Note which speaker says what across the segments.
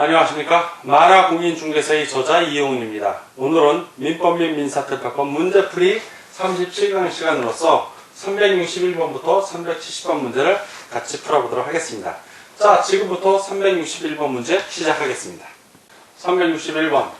Speaker 1: 안녕하십니까 만화공인중개사의 저자 이용훈입니다. 오늘은 민법 및 민사특파법 문제풀이 37강 시간으로서 361번부터 370번 문제를 같이 풀어보도록 하겠습니다. 자 지금부터 361번 문제 시작하겠습니다. 361번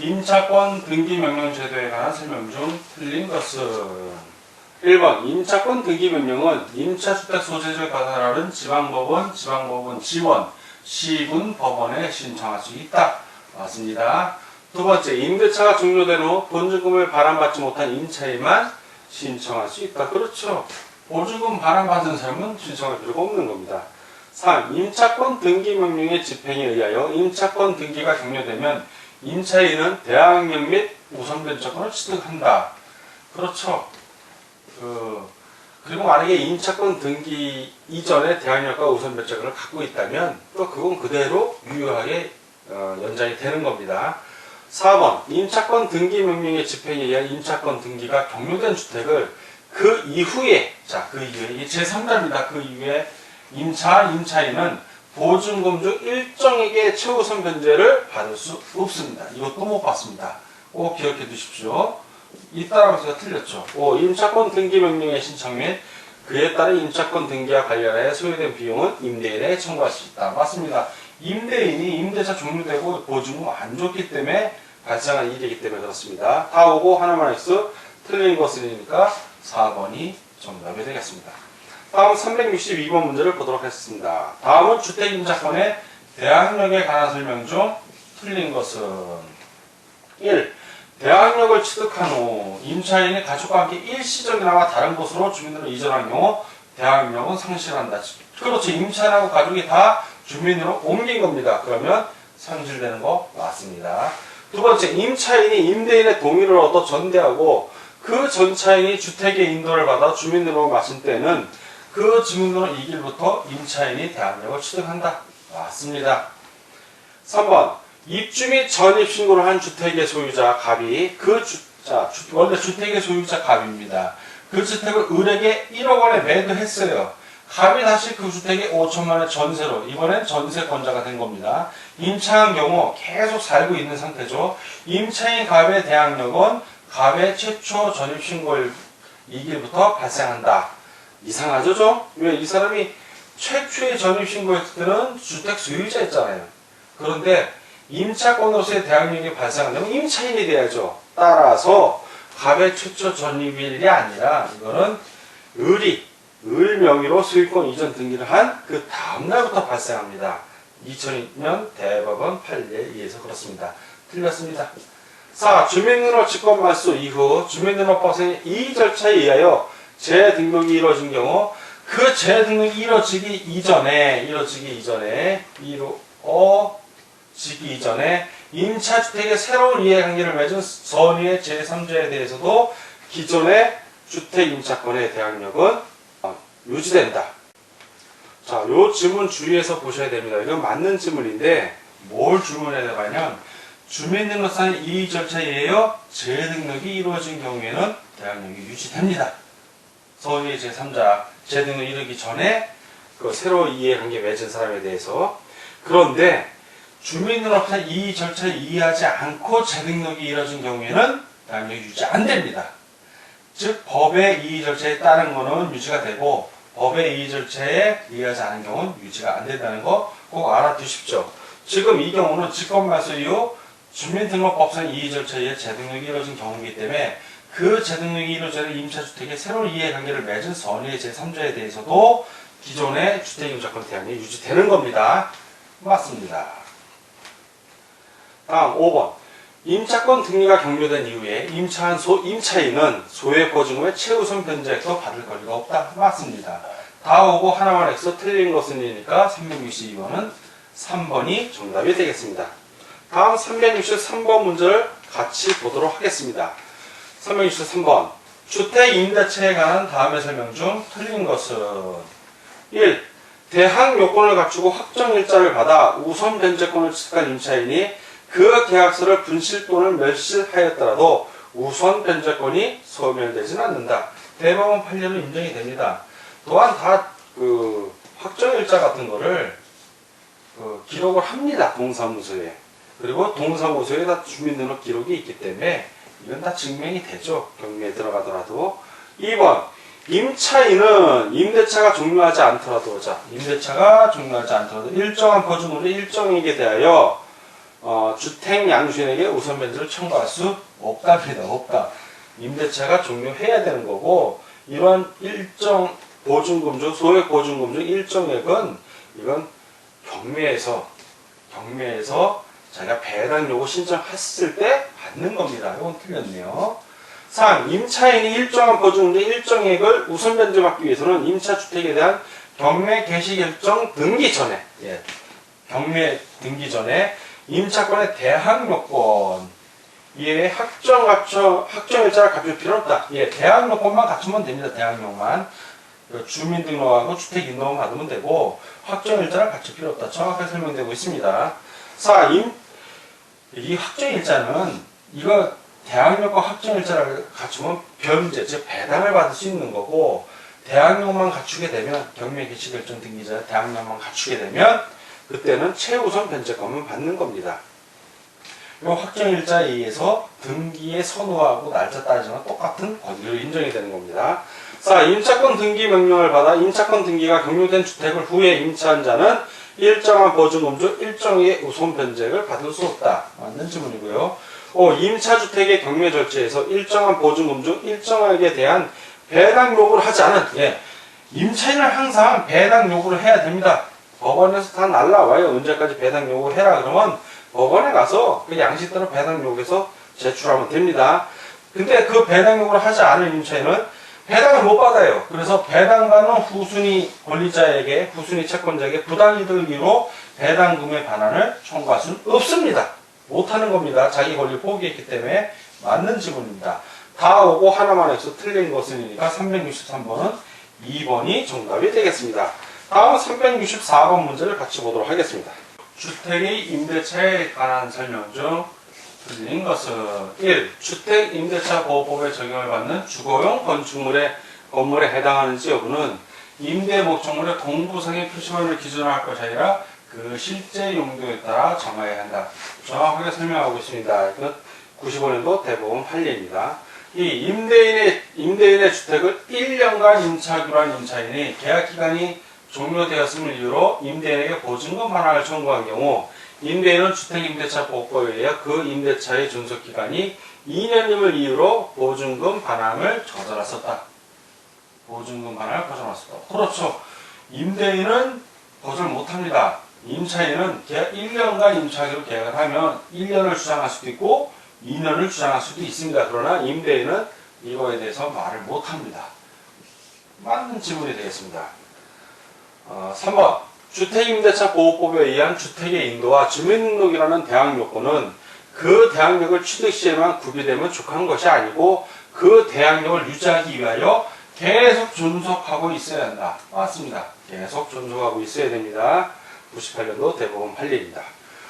Speaker 1: 임차권 등기명령 제도에 관한 설명 중 틀린 것은 1번 임차권 등기명령은 임차주택 소재지를 가산하는 지방법원, 지방법원 지원, 시군 법원에 신청할 수 있다. 맞습니다. 두 번째, 임대차가 종료된 후 보증금을 발환받지 못한 임차인만 신청할 수 있다. 그렇죠. 보증금 발환받은 사람은 신청할 필요가 없는 겁니다. 3. 임차권 등기 명령의 집행에 의하여 임차권 등기가 종료되면 임차인은 대항력 및 우선변제권을 취득한다. 그렇죠. 그, 그리고 만약에 임차권 등기 이전에 대항력과 우선변제권을 갖고 있다면 또 그건 그대로 유효하게 어, 연장이 되는 겁니다. 4번 임차권 등기 명령의 집행에 의한 임차권 등기가 종료된 주택을 그 이후에 자 그 이후에 이게 제3자입니다. 그 이후에 임차 임차인은 보증금 중 일정에게 최우선 변제를 받을 수 없습니다. 이것도 못 받습니다. 꼭 기억해 두십시오. 잇따라서 제가 틀렸죠. 5. 임차권 등기 명령의 신청 및 그에 따른 임차권 등기와 관련해 소요된 비용은 임대인에 청구할 수 있다. 맞습니다. 임대인이 임대차 종료되고 보증금 안 줬기 때문에 발생한 일이기 때문에 그렇습니다. 다 오고 하나만 X 틀린 것이니까 4번이 정답이 되겠습니다. 다음 362번 문제를 보도록 하겠습니다. 다음은 주택임차권의 대항력에 관한 설명 중 틀린 것은 1. 대항력을 취득한 후 임차인이 가족과 함께 일시적이나마 다른 곳으로 주민으로 이전한 경우 대항력은 상실한다. 그렇죠. 임차인하고 가족이 다 주민으로 옮긴 겁니다. 그러면 상실되는 거 맞습니다. 두 번째, 임차인이 임대인의 동의를 얻어 전대하고 그 전차인이 주택의 인도를 받아 주민으로 마신 때는 그 주민으로 이 길부터 임차인이 대항력을 취득한다. 맞습니다. 3번 입주 및 전입 신고를 한 주택의 소유자 갑이 그 주, 자, 주- 원래 주택의 소유자 갑입니다. 그 주택을 을에게 1억 원에 매도했어요. 갑이 다시 그 주택에 5천만 원 전세로 이번엔 전세권자가 된 겁니다. 임차한 경우 계속 살고 있는 상태죠. 임차인 갑의 대항력은 갑의 최초 전입 신고일 이 길부터 발생한다. 이상하죠, 좀? 왜 이 사람이 최초의 전입 신고했을 때는 주택 소유자였잖아요. 그런데 임차권으로서의 대항력이 발생한다면 임차인이 돼야죠. 따라서 갑의 최초 전입일이 아니라 이거는 을이 을 명의로 소유권 이전 등기를 한 그 다음날부터 발생합니다. 2002년 대법원 판례에 의해서 그렇습니다. 틀렸습니다. 4. 주민등록 직권 말소 이후 주민등록법상의 이 절차에 의하여 재등록이 이루어진 경우 그 재등록이 이루어지기 이전에 이루어지기 이전에 이루 어 지기 이전에 임차주택의 새로운 이해관계를 맺은 선의의 제3자에 대해서도 기존의 주택 임차권의 대항력은 어, 유지된다. 자, 요 질문 주의해서 보셔야 됩니다. 이건 맞는 질문인데 뭘 질문해야 되냐면 주민등록상 이 절차에 의하여 재등록이 이루어진 경우에는 대항력이 유지됩니다. 소위 제3자 재등록 이르기 전에 그 새로 이해관계 맺은 사람에 대해서 그런데 주민등록상 이 절차에 이해하지 않고 재등록이 이루어진 경우에는 대항력이 유지 안 됩니다. 즉 법의 이의 절차에 따른 거는 유지가 되고 법의 이의 절차에 의하지 않은 경우는 유지가 안 된다는 거 꼭 알아두십시오. 지금 이 경우는 직권말소 이후 주민등록법상 이의 절차에 재등록이 이루어진 경우이기 때문에 그 재등록이 이루어지는 임차주택의 새로운 이해관계를 맺은 선의의 제3자에 대해서도 기존의 주택임차권 대항이 유지되는 겁니다. 맞습니다. 다음 5번. 임차권 등기가 경료된 이후에 임차한 소, 임차인은 소액 보증금의 최우선 변제액도 받을 권리가 없다. 맞습니다. 다 오고 하나만 X 틀린 것은 이니까 362번은 3번이 정답이 되겠습니다. 다음 363번 문제를 같이 보도록 하겠습니다. 363번. 주택 임대차에 관한 다음의 설명 중 틀린 것은 1. 대항 요건을 갖추고 확정 일자를 받아 우선 변제권을 취득한 임차인이 그 계약서를 분실 또는 멸실하였더라도 우선 변제권이 소멸되지는 않는다. 대법원 판례는 인정이 됩니다. 또한 다 그 확정일자 같은 거를 그 기록을 합니다. 동사무소에. 그리고 동사무소에 다 주민등록 기록이 있기 때문에 이건 다 증명이 되죠. 경매에 들어가더라도. 2번. 임차인은 임대차가 종료하지 않더라도, 자, 임대차가 종료하지 않더라도 일정한 보증으로 일정에게 대하여 어, 주택 양주인에게 우선 변제를 청구할 수 없답니다. 없다. 임대차가 종료해야 되는 거고 이런 일정 보증금 중 소액 보증금 중 일정액은 이건 경매에서 경매에서 자기가 배당 요구 신청했을 때 받는 겁니다. 이건 틀렸네요. 3. 임차인이 일정한 보증금 중 일정액을 우선 변제받기 위해서는 임차 주택에 대한 경매 개시 결정 등기 전에 예. 경매 등기 전에 임차권의 대항 요건 이에 확정 갖춰 확정 일자를 갖출 필요 없다. 예, 대항 요건만 갖추면 됩니다. 대항력만 그 주민등록하고 주택 인도만 받으면 되고 확정 일자를 갖출 필요 없다. 정확하게 설명되고 있습니다. 4. 임, 이 확정 일자는 이거 대항력과 확정 일자를 갖추면 변제, 즉 배당을 받을 수 있는 거고 대항력만 갖추게 되면 경매 개시 결정 등기자 대항력만 갖추게 되면 그때는 최우선 변제권을 받는 겁니다. 이 확정일자에 의해서 등기의 선호하고 날짜 따지면 똑같은 권리로 인정이 되는 겁니다. 자, 임차권 등기 명령을 받아 임차권 등기가 경료된 주택을 후에 임차한 자는 일정한 보증금 중 일정의 우선 변제를 받을 수 없다. 맞는 질문이고요. 5. 임차주택의 경매 절차에서 일정한 보증금 중 일정액에 대한 배당 요구를 하지 않은 예, 임차인은 항상 배당 요구를 해야 됩니다. 법원에서 다 날라와요. 언제까지 배당 요구 해라 그러면 법원에 가서 그 양식대로 배당 요구해서 제출하면 됩니다. 근데 그 배당 요구를 하지 않은 임차인은 배당을 못 받아요. 그래서 배당받는 후순위 권리자에게 후순위 채권자에게 부당이득 이유로 배당금의 반환을 청구할 수는 없습니다. 못하는 겁니다. 자기 권리 포기했기 때문에 맞는 지문입니다. 다 오고 하나만 해서 틀린 것이니까 363번은 2번이 정답이 되겠습니다. 다음 364번 문제를 같이 보도록 하겠습니다. 주택의 임대차에 관한 설명 중 틀린 것은 1. 주택 임대차 보호법에 적용을 받는 주거용 건축물의 건물에 해당하는지 여부는 임대 목적물의 공부상의 표시문을 기준으로 할 것이 아니라 그 실제 용도에 따라 정해야 한다. 정확하게 설명하고 있습니다. 이건 95년도 대법원 판례입니다. 이 임대인의 임대인의 주택을 1년간 임차하기로 한 임차인이 계약 기간이 종료되었음을 이유로 임대인에게 보증금 반환을 청구한 경우 임대인은 주택임대차 보호법에 의해 그 임대차의 존속 기간이 2년임을 이유로 보증금 반환을 거절했었다. 보증금 반환을 거절했었다. 그렇죠. 임대인은 거절 못합니다. 임차인은 계약 1년간 임차하기로 계약을 하면 1년을 주장할 수도 있고 2년을 주장할 수도 있습니다. 그러나 임대인은 이거에 대해서 말을 못합니다. 맞는 질문이 되겠습니다. 어, 3번 주택임대차 보호법에 의한 주택의 인도와 주민등록이라는 대항 요건은 그 대항력을 취득 시에만 구비되면 족한 것이 아니고 그 대항력을 유지하기 위하여 계속 존속하고 있어야 한다. 맞습니다. 계속 존속하고 있어야 됩니다. 98년도 대법원 판례입니다.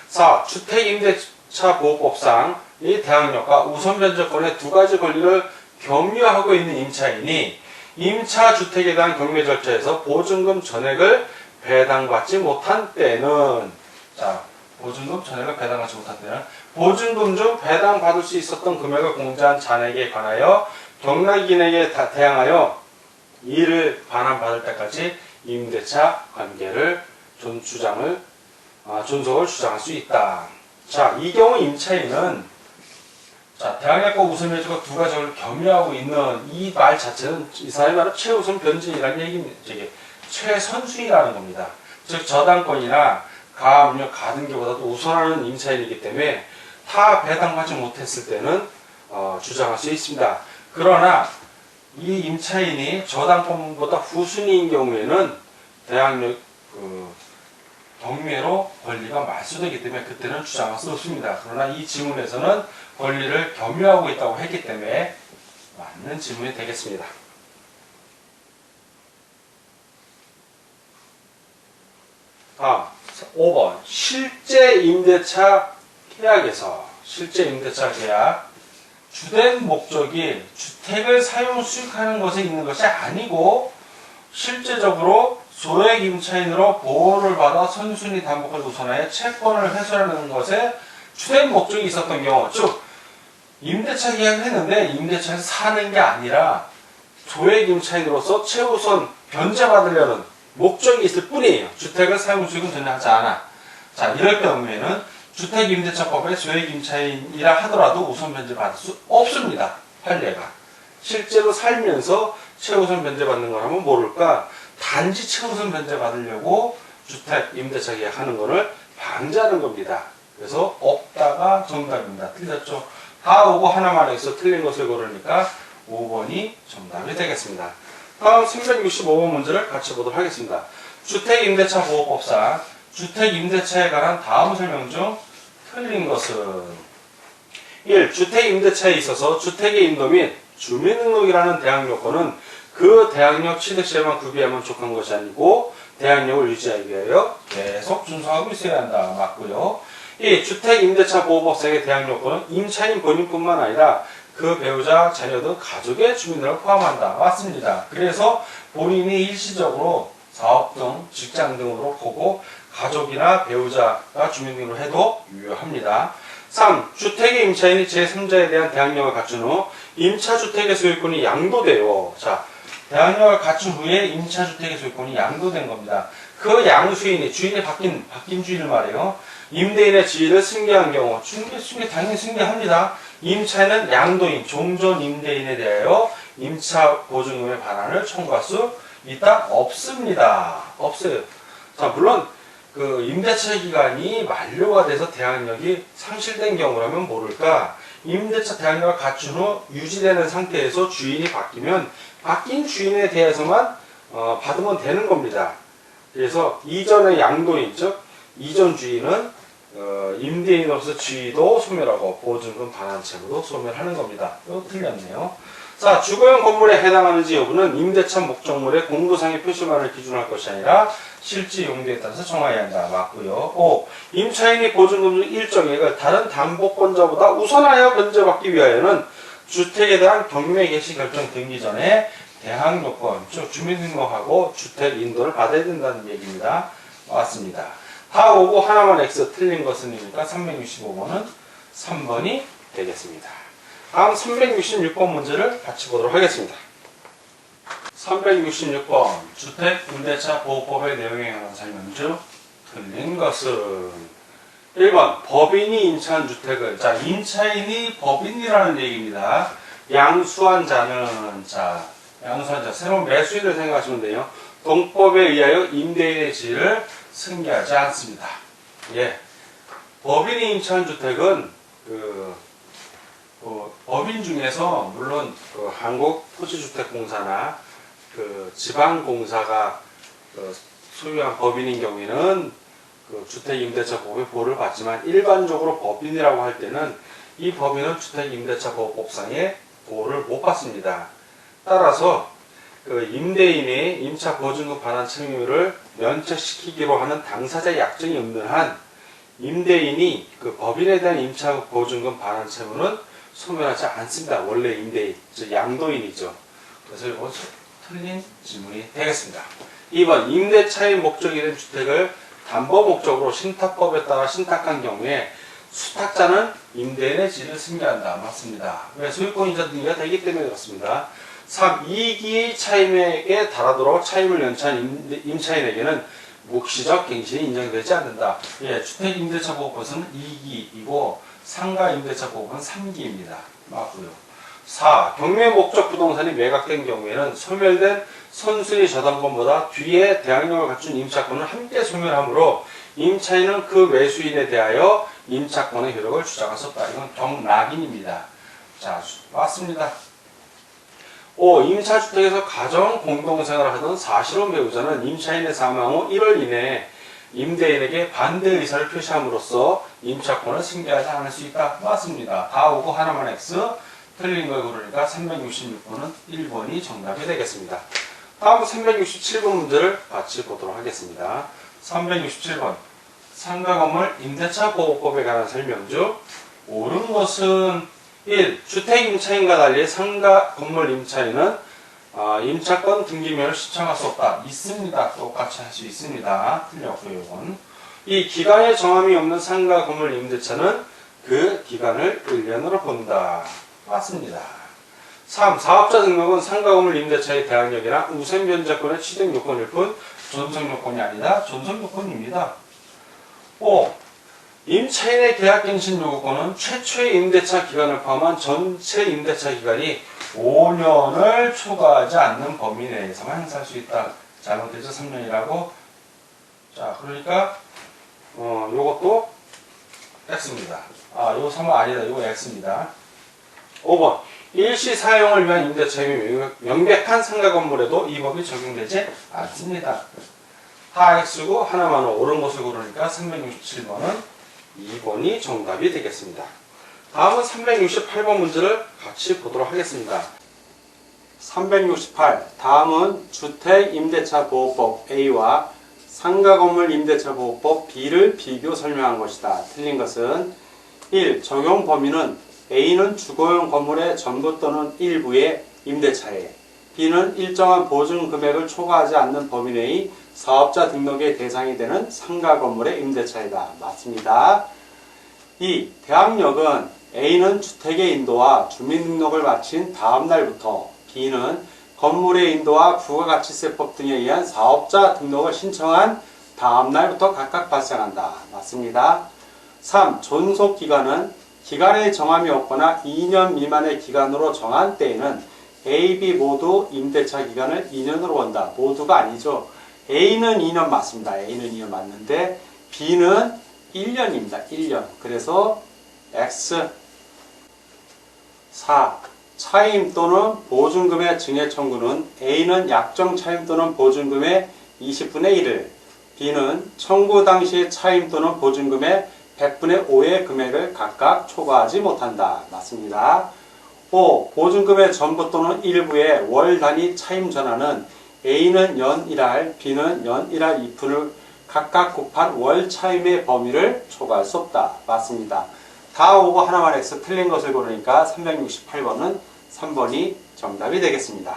Speaker 1: 4. 주택임대차 보호법상 이 대항력과 우선 변제권의 두 가지 권리를 겸유하고 있는 임차인이 임차 주택에 대한 경매 절차에서 보증금 전액을 배당받지 못한 때는 자 보증금 전액을 배당받지 못한 때는 보증금 중 배당받을 수 있었던 금액을 공제한 잔액에 관하여 경락인에게 다- 대항하여 이를 반환받을 때까지 임대차 관계를 존 주장을 아, 존속을 주장할 수 있다. 자, 이 경우 임차인은 자, 대항력과 우선 변제가 두 가지를 겸유하고 있는 이 말 자체는 이 사람이 말은 최우선 변제이라는 얘기입니다. 저게 최선수이라는 겁니다. 즉 저당권이나 가압류, 가등기보다도 우선하는 임차인이기 때문에 타 배당받지 못했을 때는 어, 주장할 수 있습니다. 그러나 이 임차인이 저당권보다 후순위인 경우에는 대항력 그 경매로 권리가 말소되기 때문에 그때는 주장할 수 없습니다. 그러나 이 지문에서는 권리를 겸유하고 있다고 했기 때문에 맞는 질문이 되겠습니다. 아, 5번. 실제 임대차 계약에서 실제 임대차 계약 주된 목적이 주택을 사용 수익하는 것에 있는 것이 아니고 실제적으로 소액 임차인으로 보호를 받아 선순위 담보권 우선하여 채권을 훼손하는 것에 주된 목적이 있었던 경우, 즉 임대차 계약을 했는데 임대차에서 사는 게 아니라 소액 임차인으로서 최우선 변제받으려는 목적이 있을 뿐이에요. 주택을 사용 수익은 전혀 하지 않아. 자, 이럴 경우에는 주택임대차법에 소액 임차인이라 하더라도 우선 변제 받을 수 없습니다. 판례가. 실제로 살면서 최우선 변제 받는 거라면 모를까 단지 최우선 변제 받으려고 주택 임대차 계약하는 거를 방지하는 겁니다. 그래서 없다가 정답입니다. 틀렸죠? 다 오고 하나만 해서 틀린 것을 고르니까 5번이 정답이 되겠습니다. 다음 365번 문제를 같이 보도록 하겠습니다. 주택임대차 보호법상 주택임대차에 관한 다음 설명 중 틀린 것은 1. 주택임대차에 있어서 주택의 인도 및 주민등록이라는 대항 요건은 그 대항력 취득시에만 구비하면 족한 것이 아니고 대항력을 유지하기 위하여 계속 준수하고 있어야 한다. 맞고요. 이 주택 임대차 보호법상의 대항 요건은 임차인 본인뿐만 아니라 그 배우자, 자녀 등 가족의 주민들을 포함한다. 맞습니다. 그래서 본인이 일시적으로 사업 등 직장 등으로 보고 가족이나 배우자가 주민 등으로 해도 유효합니다. 3. 주택의 임차인이 제3자에 대한 대항력을 갖춘 후 임차주택의 소유권이 양도돼요. 자, 대항력을 갖춘 후에 임차주택의 소유권이 양도된 겁니다. 그 양수인이 주인이 바뀐 바뀐 주인을 말해요. 임대인의 지위를 승계한 경우 승계 승계 당연히 승계합니다. 임차인은 양도인 종전 임대인에 대하여 임차 보증금의 반환을 청구할 수 있다 없습니다. 없어요. 자 물론 그 임대차 기간이 만료가 돼서 대항력이 상실된 경우라면 모를까 임대차 대항력을 갖춘 후 유지되는 상태에서 주인이 바뀌면 바뀐 주인에 대해서만 어, 받으면 되는 겁니다. 그래서 이전의 양도인 즉 이전 주인은 어, 임대인으로서 지위도 소멸하고 보증금 반환 채무도 소멸하는 겁니다. 이거 틀렸네요. 자, 주거용 건물에 해당하는지 여부는 임대차 목적물의 공도상의 표시만을 기준으로 할 것이 아니라 실제 용도에 따라서 정해야 한다. 맞고요. 5. 임차인이 보증금 중 일정액을 다른 담보권자보다 우선하여 변제받기 위하여는 주택에 대한 경매 개시 결정 등기 전에 대항 요건, 즉 주민등록하고 주택 인도를 받아야 된다는 얘기입니다. 맞습니다. 다 오고 하나만 X 틀린 것은이니까 365번은 3번이 되겠습니다. 다음 366번 문제를 같이 보도록 하겠습니다. 366번 주택 임대차 보호법의 내용에 관한 설명 중 틀린 것은 1번 법인이 임차한 주택을 자 임차인이 법인이라는 얘기입니다. 양수한 자는 자 양수한 자 새로운 매수인을 생각하시면 돼요. 동법에 의하여 임대인의 지위를 승계하지 않습니다. 예. 법인이 임차한 주택은 그, 그 법인 중에서 물론 그 한국 토지주택공사나 그 지방공사가 그 소유한 법인인 경우에는 그 주택임대차 보호의 보호를 받지만 일반적으로 법인이라고 할 때는 이 법인은 주택임대차 보호법상의 보호를 못 받습니다. 따라서 그 임대인이 임차 보증금 반환 책임을 면책시키기로 하는 당사자 약정이 없는 한 임대인이 그 법인에 대한 임차 보증금 반환 채무는 소멸하지 않습니다. 원래 임대인, 즉 양도인이죠. 그래서 이건 틀린 질문이 되겠습니다. 2번 임대차의 목적이 된 주택을 담보 목적으로 신탁법에 따라 신탁한 경우에 수탁자는 임대인의 지를 승계한다. 맞습니다. 왜 소유권이자 등기가 되기 때문에 그렇습니다. 3. 이익이 차임에게 달하도록 차임을 연차한 임- 임차인에게는 묵시적 갱신이 인정되지 않는다. 예, 주택임대차 보호법은 2기이고 상가임대차 보호법은 3기입니다. 맞고요. 4. 경매 목적 부동산이 매각된 경우에는 소멸된 선순위 저당권보다 뒤에 대항력을 갖춘 임차권을 함께 소멸하므로 임차인은 그 매수인에 대하여 임차권의 효력을 없다. 이건 경락인입니다. 자, 맞습니다. 5. 임차주택에서 가정 공동생활을 하던 사실혼 배우자는 임차인의 사망 후 1월 이내에 임대인에게 반대 의사를 표시함으로써 임차권을 승계하지 않을 수 있다. 맞습니다. 다 오고 하나만 X 틀린 걸 고르니까 366번은 1번이 정답이 되겠습니다. 다음 367번 문제를 같이 보도록 하겠습니다. 367번 상가 건물 임대차 보호법에 관한 설명 중 옳은 것은 1. 주택 임차인과 달리 상가 건물 임차인은 아, 임차권 등기면을 신청할 수 없다. 있습니다. 똑같이 할 수 있습니다. 틀렸고요, 이건. 이 기간에 정함이 없는 상가 건물 임대차는 그 기간을 1년으로 본다. 맞습니다. 3. 사업자 등록은 상가 건물 임대차의 대항력이나 우선 변제권의 취득 요건일 뿐 존속 요건이 아니다. 존속 요건입니다. 5. 임차인의 계약갱신 요구권은 최초의 임대차 기간을 포함한 전체 임대차 기간이 5년을 초과하지 않는 범위 내에서만 행사할 수 있다. 잘못해서 3년이라고. 자, 그러니까 어, 요것도 X입니다. 아, 요거 3번 아니다. 요거 X입니다. 5번. 일시 사용을 위한 임대차임이 명백한 상가 건물에도 이 법이 적용되지 않습니다. 다 X고 하나만 옳은 것을 고르니까 367번은 2번이 정답이 되겠습니다. 다음은 368번 문제를 같이 보도록 하겠습니다. 368. 다음은 주택임대차보호법 A와 상가건물 임대차보호법 B를 비교 설명한 것이다. 틀린 것은 1. 적용 범위는 A는 주거용 건물의 전부 또는 일부의 임대차에 B는 일정한 보증 금액을 초과하지 않는 범위 내의 사업자 등록의 대상이 되는 상가 건물의 임대차이다. 맞습니다. 2. 대항력은 A는 주택의 인도와 주민등록을 마친 다음 날부터 B는 건물의 인도와 부가가치세법 등에 의한 사업자 등록을 신청한 다음 날부터 각각 발생한다. 맞습니다. 3. 존속기간은 기간의 정함이 없거나 2년 미만의 기간으로 정한 때에는 A, B 모두 임대차 기간을 2년으로 본다. 모두가 아니죠. A는 2년 맞습니다. A는 2년 맞는데 B는 1년입니다. 1년. 그래서 X 4. 차임 또는 보증금의 증액 청구는 A는 약정 차임 또는 보증금의 20분의 1을 B는 청구 당시 차임 또는 보증금의 100분의 5의 금액을 각각 초과하지 못한다. 맞습니다. 5. 보증금의 전부 또는 일부의 월 단위 차임 전환은 A는 연 1할, B는 연 1할 2푼을 각각 곱한 월 차임의 범위를 초과할 수 없다. 맞습니다. 다 오고 하나만 X 틀린 것을 고르니까 368번은 3번이 정답이 되겠습니다.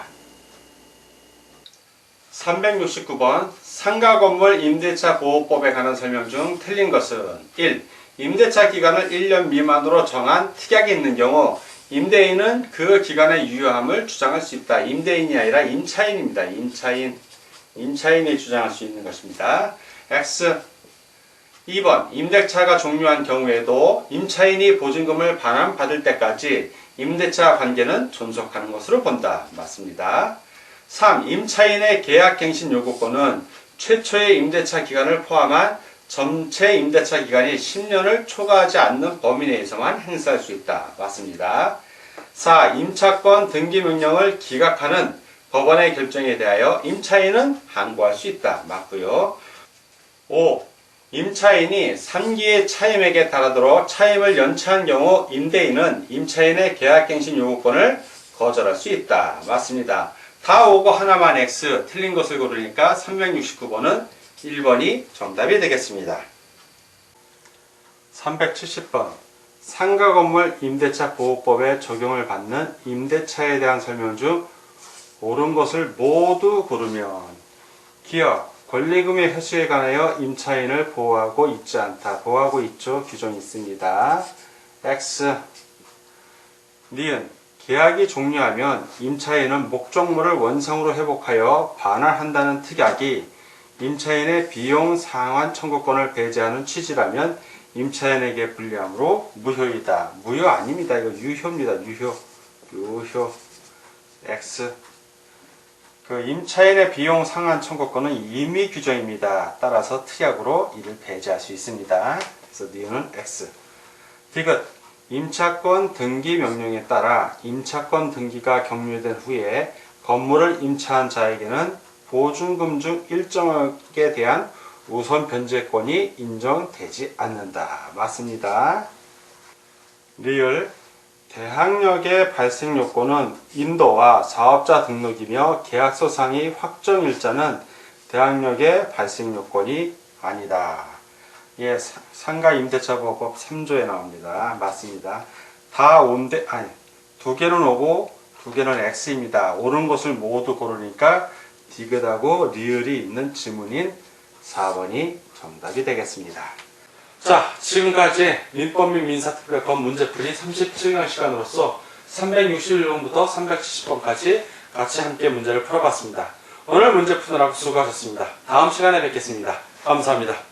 Speaker 1: 369번 상가 건물 임대차 보호법에 관한 설명 중 틀린 것은 1. 임대차 기간을 1년 미만으로 정한 특약이 있는 경우 임대인은 그 기간의 유효함을 주장할 수 있다. 임대인이 아니라 임차인입니다. 임차인. 임차인이 주장할 수 있는 것입니다. X 2번 임대차가 종료한 경우에도 임차인이 보증금을 반환받을 때까지 임대차 관계는 존속하는 것으로 본다. 맞습니다. 3. 임차인의 계약갱신 요구권은 최초의 임대차 기간을 포함한 전체 임대차 기간이 10년을 초과하지 않는 범위 내에서만 행사할 수 있다. 맞습니다. 4. 임차권 등기 명령을 기각하는 법원의 결정에 대하여 임차인은 항고할 수 있다. 맞고요. 5. 임차인이 3기의 차임액에 달하도록 차임을 연체한 경우 임대인은 임차인의 계약갱신 요구권을 거절할 수 있다. 맞습니다. 다 오고 하나만 X 틀린 것을 고르니까 369번은 1번이 정답이 되겠습니다. 370번 상가 건물 임대차 보호법에 적용을 받는 임대차에 대한 설명 중 옳은 것을 모두 고르면 기업 권리금의 회수에 관하여 임차인을 보호하고 있지 않다. 보호하고 있죠. 규정이 있습니다. X 니은 계약이 종료하면 임차인은 목적물을 원상으로 회복하여 반환한다는 특약이 임차인의 비용 상환 청구권을 배제하는 취지라면 임차인에게 불리함으로 무효이다. 무효 아닙니다. 이거 유효입니다. 유효. 유효. X. 그 임차인의 비용 상환 청구권은 임의 규정입니다. 따라서 특약으로 이를 배제할 수 있습니다. 그래서 니은은 X. 디귿. 임차권 등기 명령에 따라 임차권 등기가 격려된 후에 건물을 임차한 자에게는 보증금 중 일정액에 대한 우선 변제권이 인정되지 않는다. 맞습니다. 리을 대항력의 발생 요건은 인도와 사업자 등록이며 계약서 상의 확정 일자는 대항력의 발생 요건이 아니다. 예, 사- 상가 임대차 보호법 3조에 나옵니다. 맞습니다. 다 온데 아니 두 개는 오고 두 개는 X입니다. 옳은 것을 모두 고르니까 디귿하고 리을이 있는 지문인 4번이 정답이 되겠습니다. 자, 지금까지 민법 및 민사특별법 문제풀이 37강 시간으로서 361번부터 370번까지 같이 함께 문제를 풀어봤습니다. 오늘 문제 푸느라고 수고하셨습니다. 다음 시간에 뵙겠습니다. 감사합니다.